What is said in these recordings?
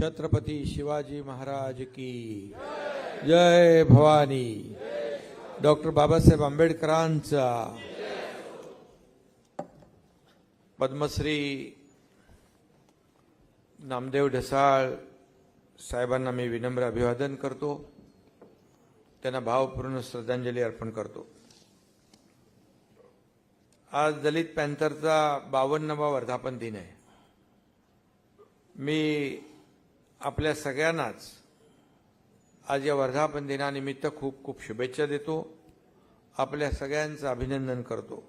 छत्रपती शिवाजी महाराज की। जय भवानी। डॉक्टर बाबासाहेब आंबेडकरांचा। पद्मश्री नामदेव ढसाळ साहेबांना मी विनम्र अभिवादन करतो. त्यांना भावपूर्ण श्रद्धांजली अर्पण करतो. आज दलित पॅन्थरचा बावन्नवा वर्धापन दिन आहे. मी आपल्या सगळ्यांनाच आज या वर्धापन दिनानिमित्त खूप खूप शुभेच्छा देतो. आपल्या सगळ्यांचं अभिनंदन करतो.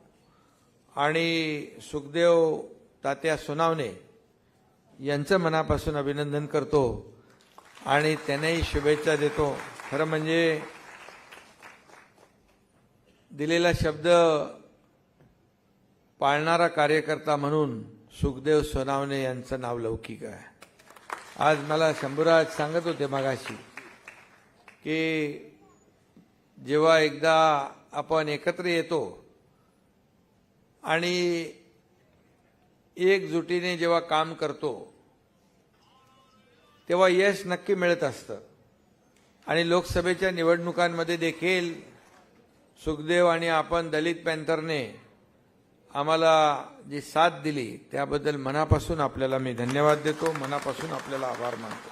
आणि सुखदेव तात्या सोनावणे यांचं मनापासून अभिनंदन करतो आणि त्यांनाही शुभेच्छा देतो. खरं म्हणजे दिलेला शब्द पाळणारा कार्यकर्ता म्हणून सुखदेव सोनावणे यांचं नाव लौकिक आहे. आज मला शंभूराज सांगत होते मगाशी की जेव्हा एकदा आपण एकत्र येतो आणि एकजुटीने जेव्हा काम करतो तेव्हा यश नक्की मिळत असतं. आणि लोकसभेच्या निवडणुकांमध्ये देखील सुखदेव आणि आपण दलित पॅन्थरने आम्हाला जी साथ दिली त्याबद्दल मनापासून आपल्याला मी धन्यवाद देतो मनापासून आपल्याला आभार मानतो.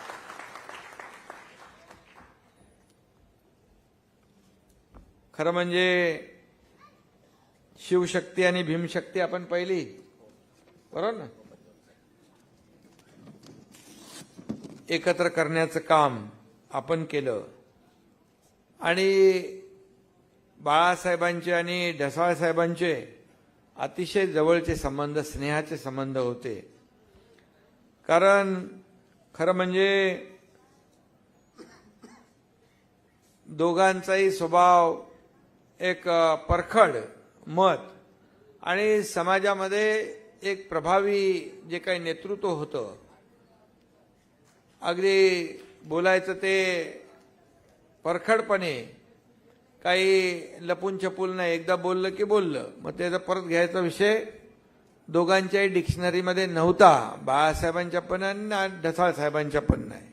खरं म्हणजे शिवशक्ती आणि भीमशक्ती आपण पहिली बरोबर ना? एकत्र करण्याचं काम आपण केलं. आणि बाळासाहेबांचे आणि ढसाळ साहेबांचे अतिशय जवळचे संबंध स्नेहाचे संबंध होते. कारण खरं म्हणजे दोघांचाही स्वभाव एक परखड मत आणि समाजामध्ये एक प्रभावी जे काही नेतृत्व होतं. अगदी बोलायचं ते परखडपणे काही लपून छपून नाही. एकदा बोललं की बोललं. मग त्याचा परत घ्यायचा विषय दोघांच्याही डिक्शनरीमध्ये नव्हता. बाळासाहेबांच्या पण आणि ढसाळ साहेबांच्या पण नाही.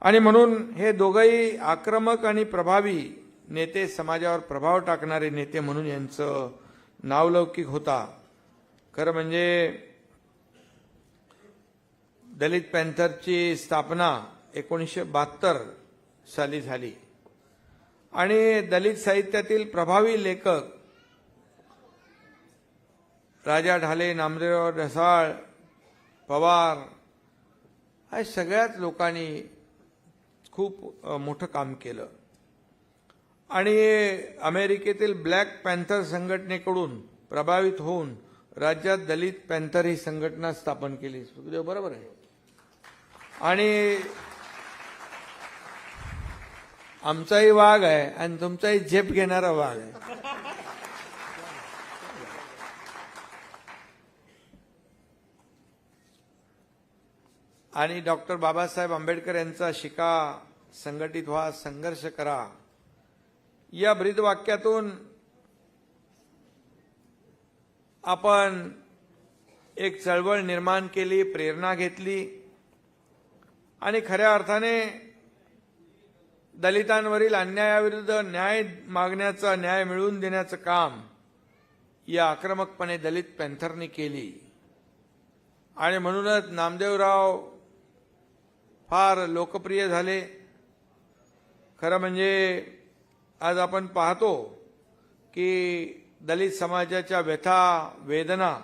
आणि म्हणून हे दोघंही आक्रमक आणि प्रभावी नेते समाजावर प्रभाव टाकणारे नेते म्हणून यांचं नावलौकिक होता. खरं म्हणजे दलित पॅन्थरची स्थापना एकोणीसशे बहात्तर साली झाली. आणि दलित साहित्यातील प्रभावी लेखक राजा ढाले नामदेवराव ढसाळ पवार या सगळ्याच लोकांनी खूप मोठं काम केलं. आणि अमेरिकेतील ब्लॅक पॅन्थर संघटनेकडून प्रभावित होऊन राज्यात दलित पॅन्थर ही संघटना स्थापन केली. सुखदेव बरोबर आहे? आणि आमचाही वाघ आहे आणि तुमचाही झेप घेणारा वाघ आहे. आणि डॉक्टर बाबासाहेब आंबेडकर यांचा शिका संघटित व्हा संघर्ष करा. या ब्रीदवाक्यातून आपण एक चळवळ निर्माण केली प्रेरणा घेतली. आणि खऱ्या अर्थाने दलितांवरील अन्यायाविरुद्ध न्याय मागण्याचा न्याय मिळवून देण्याचं काम या आक्रमकपणे दलित पॅन्थरने केली. आणि म्हणूनच नामदेवराव फार लोकप्रिय झाले. खरं म्हणजे आज आपण पाहतो की दलित समाजाच्या व्यथा वेदना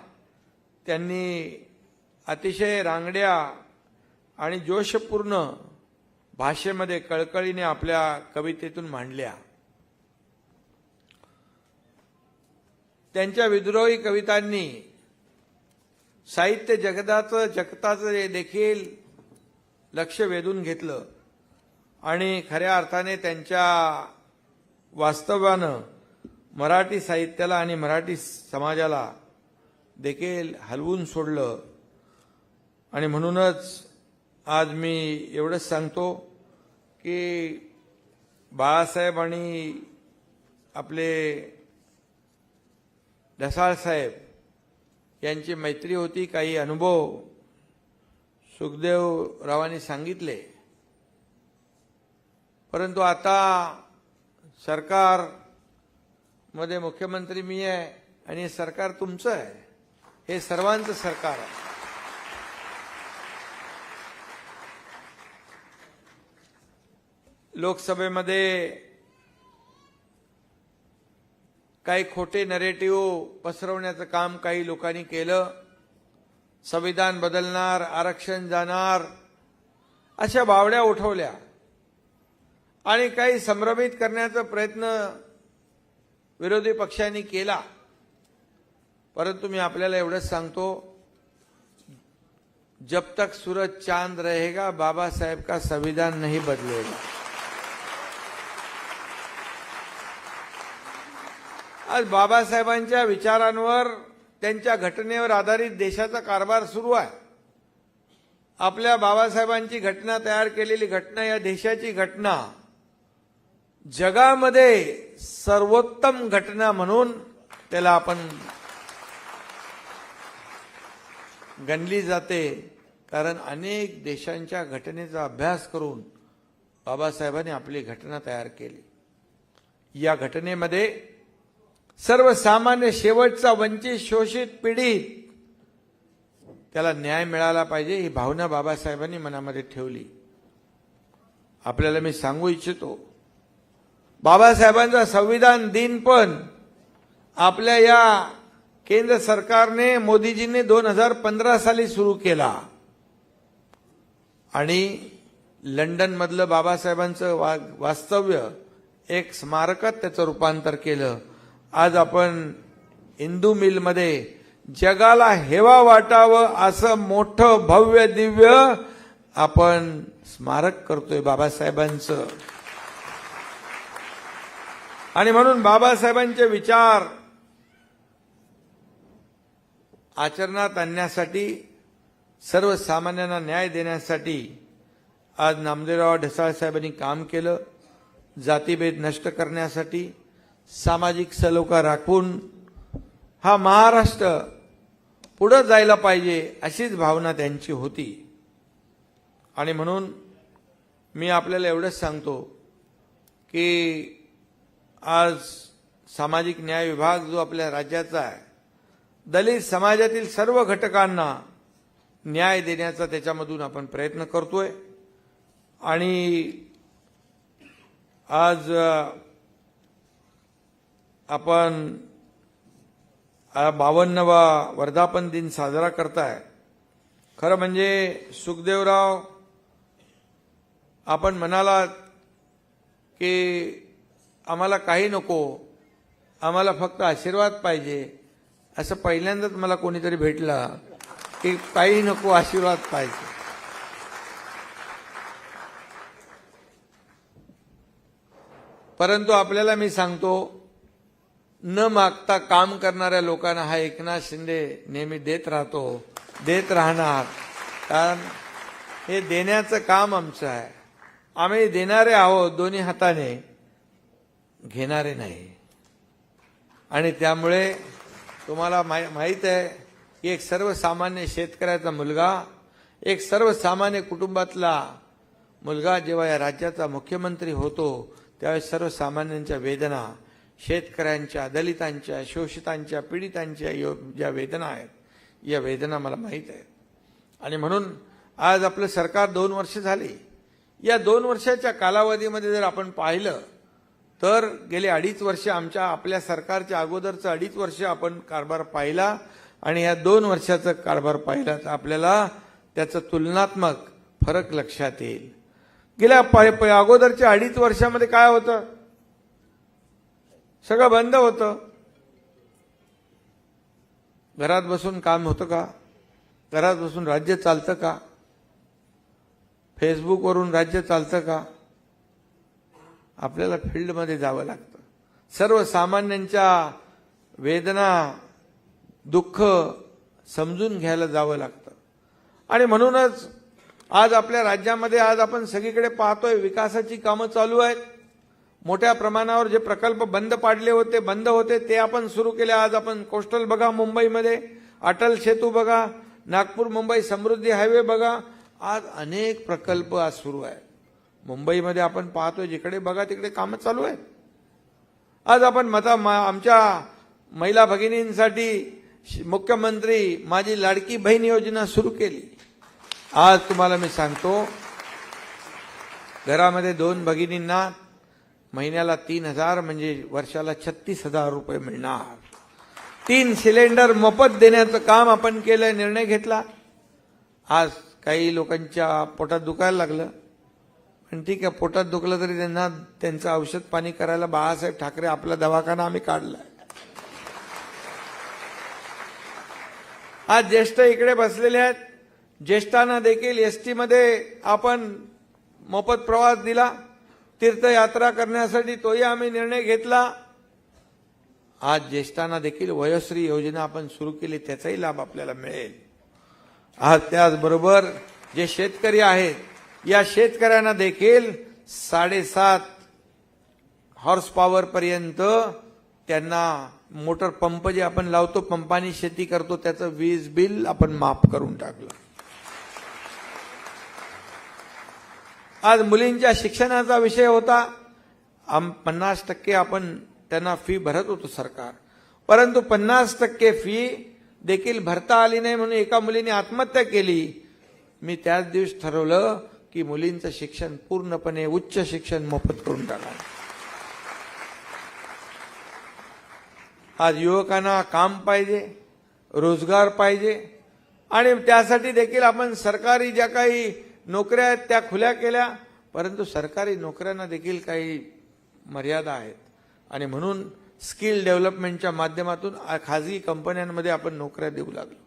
त्यांनी अतिशय रांगड्या आणि जोशपूर्ण भाषेमध्ये कळकळीने आपल्या कवितेतून मांडल्या. त्यांच्या विद्रोही कवितांनी साहित्य जगताचं जगताचं देखील लक्ष वेधून घेतलं. आणि खऱ्या अर्थाने त्यांच्या वास्तव्यानं मराठी साहित्याला आणि मराठी समाजाला देखील हलवून सोडलं. आणि म्हणूनच आज मी एवढंच सांगतो की बाळासाहेब आणि आपले ढसाळसाहेब यांची मैत्री होती काही अनुभव सुखदेव रावांनी सांगितले. परंतु आता सरकारमध्ये मुख्यमंत्री मी आहे आणि सरकार तुमचं आहे. हे सर्वांचं सरकार आहे. लोकसभेमध्ये काही खोटे नरेटिव्ह पसरवण्याचं काम काही लोकांनी केलं. संविधान बदलणार आरक्षण जाणार अशा बावड्या उठवल्या. आणि काही संभ्रमित करण्याचा प्रयत्न विरोधी पक्षांनी केला. परंतु मी आपल्याला एवढंच सांगतो जब तक सूरज चांद रहेगा बाबा साहेब का संविधान नहीं बदलेगा. आज बाबासाहेबांच्या विचारांवर त्यांच्या घटनेवर आधारित देशाचा कारभार सुरू आहे. आपल्या बाबासाहेबांची घटना तयार केलेली घटना या देशाची घटना जगामध्ये सर्वोत्तम घटना म्हणून त्याला आपण गणली जाते. कारण अनेक देशांच्या घटनेचा अभ्यास करून बाबासाहेबांनी आपली घटना तयार केली. या घटनेमध्ये सर्वसामान्य शेवटचा वंचित शोषित पीडित. त्याला न्याय मिळाला पाहिजे ही भावना बाबासाहेबांनी मनामध्ये ठेवली. आपल्याला मी सांगू इच्छितो बाबासाहेबांचा संविधान दिन पण आपल्या या केंद्र सरकारने मोदीजींनी दोन हजार पंधरा साली सुरू केला. आणि लंडनमधलं बाबासाहेबांचं वा वास्तव्य एक स्मारकात त्याचं रूपांतर केलं. आज आपण इंदू मिलमध्ये जगाला हेवा वाटावं असं मोठं भव्य दिव्य आपण स्मारक करतोय बाबासाहेबांचं. आणि म्हणून बाबासाहेबांचे विचार आचरणात आणण्यासाठी सर्वसामान्यांना न्याय देण्यासाठी आज नामदेवराव ढसाळ साहेबांनी काम केलं जातीभेद नष्ट करण्यासाठी सामाजिक सलोखा राखून हा महाराष्ट्र पुढं जायला पाहिजे अशीच भावना त्यांची होती. आणि म्हणून मी आपल्याला एवढंच सांगतो की आज सामाजिक न्याय विभाग जो आपल्या राज्याचा आहे दलित समाजातील सर्व घटकांना न्याय देण्याचा त्याच्यामधून आपण प्रयत्न करतोय. आणि आज आपण बावन्नवा वर्धापन दिन साजरा करताय. खरं म्हणजे सुखदेवराव आपण म्हणालात की आम्हाला काही नको आम्हाला फक्त आशीर्वाद पाहिजे. असं पहिल्यांदाच मला कोणीतरी भेटला की काही नको आशीर्वाद पाहिजे. परंतु आपल्याला मी सांगतो न मागता काम करणाऱ्या लोकांना हा एकनाथ शिंदे नेहमी देत राहतो देत राहणार. कारण हे देण्याचं काम आमचं आहे. आम्ही देणारे आहोत दोन्ही हाताने घेणारे नाही. आणि त्यामुळे तुम्हाला माहीत माहीत आहे की एक सर्वसामान्य शेतकऱ्याचा मुलगा एक सर्वसामान्य कुटुंबातला मुलगा जेव्हा या राज्याचा मुख्यमंत्री होतो त्यावेळेस सर्वसामान्यांच्या वेदना शेतकऱ्यांच्या दलितांच्या शोषितांच्या पीडितांच्या यो- ज्या वेदना आहेत या वेदना मला माहीत आहेत. आणि म्हणून आज आपलं सरकार दोन वर्ष झाली. या दोन वर्षाच्या कालावधीमध्ये जर आपण पाहिलं तर गेले अडीच वर्ष आमच्या आपल्या सरकारच्या अगोदरचं अडीच वर्ष आपण कारभार पाहिला आणि या दोन वर्षाचा कारभार पाहिला तर आपल्याला त्याचं तुलनात्मक फरक लक्षात येईल. गेल्या प- अगोदरच्या अडीच वर्षामध्ये काय होतं? सगळं बंद होतं. घरात बसून काम होतं का? घरात बसून राज्य चालतं का? फेसबुकवरून राज्य चालतं का? आपल्याला फील्डमध्ये जावं लागतं. सर्वसामान्यांच्या वेदना दुःख समजून घ्यायला जावं लागतं. आणि म्हणूनच आज आपल्या राज्यामध्ये आज आपण सगळीकडे पाहतोय विकासाची कामं चालू आहेत. मोठ्या प्रमाणावर जे प्रकल्प बंद पाडले होते बंद होते ते आपण सुरू केले. आज आपण कोस्टल बघा मुंबईमध्ये. अटल सेतू बघा नागपूर मुंबई समृद्धी हायवे बघा. आज अनेक प्रकल्प आज सुरू आहेत. मुंबईमध्ये आपण पाहतो जिकडे बघा तिकडे कामं चालू आहेत. आज आपण मता आमच्या महिला भगिनींसाठी श- मुख्यमंत्री माझी लाडकी बहीण योजना सुरू केली. आज तुम्हाला मी सांगतो घरामध्ये दोन भगिनींना महिन्याला तीन हजार म्हणजे वर्षाला छत्तीस हजार रुपये मिळणार. तीन सिलेंडर मोफत देण्याचं काम आपण केलं निर्णय घेतला. आज काही लोकांच्या पोटात दुखायला लागलं. पण ठीक आहे पोटात दुखलं तरी त्यांना त्यांचं औषध पाणी करायला बाळासाहेब ठाकरे आपला दवाखाना आम्ही काढला आज ज्येष्ठ इकडे बसलेले आहेत. ज्येष्ठांना देखील एसमध्ये आपण मोफत प्रवास दिला. तीर्थयात्रा करण्यासाठी तोही आम्ही निर्णय घेतला. आज ज्येष्ठांना देखील वयोश्री योजना आपण सुरू केली त्याचाही लाभ आपल्याला मिळेल. आज त्याचबरोबर जे शेतकरी आहेत या शेतकऱ्यांना देखील साडेसात हॉर्स पॉवर पर्यंत त्यांना मोटर पंप जे आपण लावतो पंपानी शेती करतो त्याचं वीज बिल आपण माफ करून टाकलं. आज मुलींच्या शिक्षणाचा विषय होता. आम पन्नास टक्के आपण त्यांना फी भरत होतो सरकार. परंतु पन्नास टक्के फी देखील भरता आली नाही म्हणून एका मुलीने आत्महत्या केली. मी त्याच दिवस ठरवलं की मुलींचं शिक्षण पूर्णपणे उच्च शिक्षण मोफत करून टाका आज युवकांना काम पाहिजे रोजगार पाहिजे. आणि त्यासाठी देखील आपण सरकारी ज्या काही नोकऱ्या आहेत त्या खुल्या केल्या परंतु सरकारी नोकऱ्यांना देखील काही मर्यादा आहेत. आणि म्हणून स्किल डेव्हलपमेंटच्या माध्यमातून खाजगी कंपन्यांमध्ये आपण नोकऱ्या देऊ लागलो.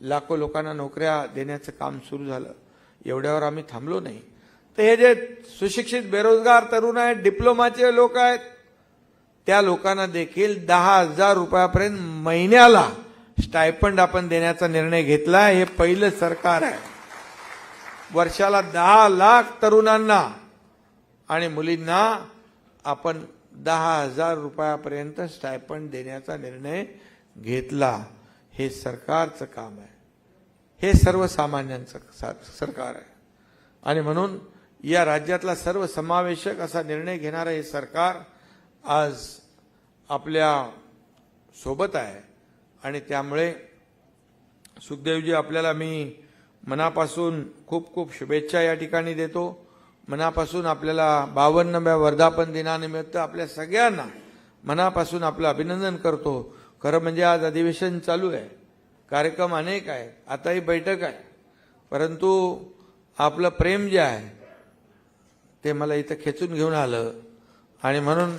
लाखो लोकांना नोकऱ्या देण्याचं काम सुरू झालं. एवढ्यावर आम्ही थांबलो नाही. तर हे जे सुशिक्षित बेरोजगार तरुण आहेत डिप्लोमाचे लोक आहेत त्या लोकांना देखील दहा हजार रुपयापर्यंत महिन्याला स्टायफंड आपण देण्याचा निर्णय घेतला हे पहिलं सरकार आहे. वर्षाला दहा लाख तरुणांना आणि मुलींना आपण दहा हजार रुपयापर्यंत स्टायपंड देण्याचा निर्णय घेतला. हे सरकारचं काम आहे. हे सर्वसामान्यांचं सा- सरकार आहे. आणि म्हणून या राज्यातला सर्वसमावेशक असा निर्णय घेणारं हे सरकार आज आपल्यासोबत आहे. आणि त्यामुळे सुखदेवजी आपल्याला मी मनापासून खूप खूप शुभेच्छा या ठिकाणी देतो. मनापासून आपल्याला बावन्नव्या वर्धापन दिनानिमित्त आपल्या सगळ्यांना मनापासून आपलं अभिनंदन करतो. खरं म्हणजे आज अधिवेशन चालू आहे. कार्यक्रम अनेक आहेत आताही बैठक आहे. परंतु आपलं प्रेम जे आहे ते मला इथं खेचून घेऊन आलं. आणि म्हणून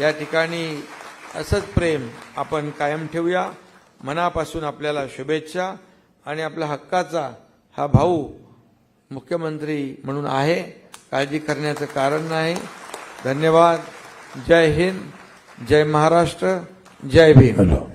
या ठिकाणी असंच प्रेम आपण कायम ठेवूया. मनापासून आपल्याला शुभेच्छा. आणि आपल्या हक्काचा हा भाऊ मुख्यमंत्री म्हणून आहे. काळजी करण्याचं कारण नाही. धन्यवाद. जय हिंद. जय महाराष्ट्र. जय भीम. हॅलो.